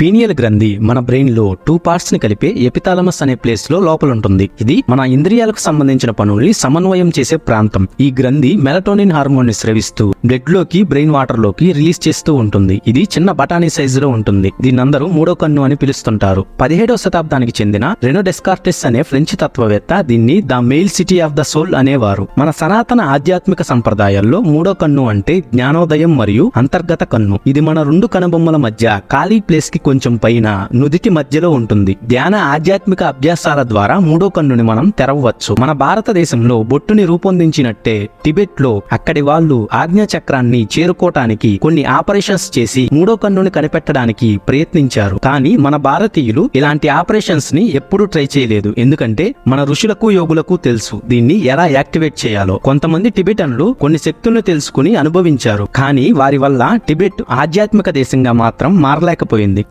Pineal గ్రంథి మన బ్రెయిన్లో టూ పార్ట్స్ని కలిపే ఎపిథాలమస్ అనే ప్లేస్లో లోపల ఉంటుంది ఇది మన ఇంద్రియాలకు సంబంధించిన పనుల్ని సమన్వయం చేసే ప్రాంతం. ఈ గ్రంథి మెలటోనిన్ హార్మోన్ని స్రవిస్తూ బ్లడ్లోకి బ్రెయిన్ వాటర్లోకి రిలీజ్ చేస్తూ ఉంటుంది. ఇది చిన్న బఠానీ సైజు లో ఉంటుంది. దీని అందరూ మూడో కన్ను అని పిలుస్తుంటారు. పదిహేడవ శతాబ్దానికి చెందిన రెనో డెస్కార్టెస్ అనే ఫ్రెంచ్ తత్వవేత్త దీన్ని the mail city of the soul అనేవారు. మన సనాతన ఆధ్యాత్మిక సంప్రదాయాల్లో మూడో కన్ను అంటే జ్ఞానోదయం మరియు అంతర్గత కన్ను. ఇది మన రెండు కనుబొమ్మల మధ్య ఖాళీ ప్లేస్కి కొంచెం పైన నుదిటి మధ్యలో ఉంటుంది. ధ్యాన ఆధ్యాత్మిక అభ్యాసాల ద్వారా మూడో కన్నుని మనం తెరవవచ్చు. మన భారతదేశంలో బొట్టుని రూపొందించినట్టే టిబెట్లో అక్కడి వాళ్ళు ఆజ్ఞా చక్రాన్ని చేరుకోవటానికి కొన్ని ఆపరేషన్స్ చేసి మూడో కన్నుని కనిపెట్టడానికి ప్రయత్నించారు. కానీ మన భారతీయులు ఇలాంటి ఆపరేషన్స్ని ఎప్పుడూ ట్రై చేయలేదు. ఎందుకంటే మన ఋషులకు యోగులకు తెలుసు దీన్ని ఎలా యాక్టివేట్ చేయాలో. కొంతమంది టిబెటన్లు కొన్ని శక్తులను తెలుసుకుని అనుభవించారు. కానీ వారి వల్ల టిబెట్ ఆధ్యాత్మిక దేశంగా మాత్రం మారలేకపోయింది.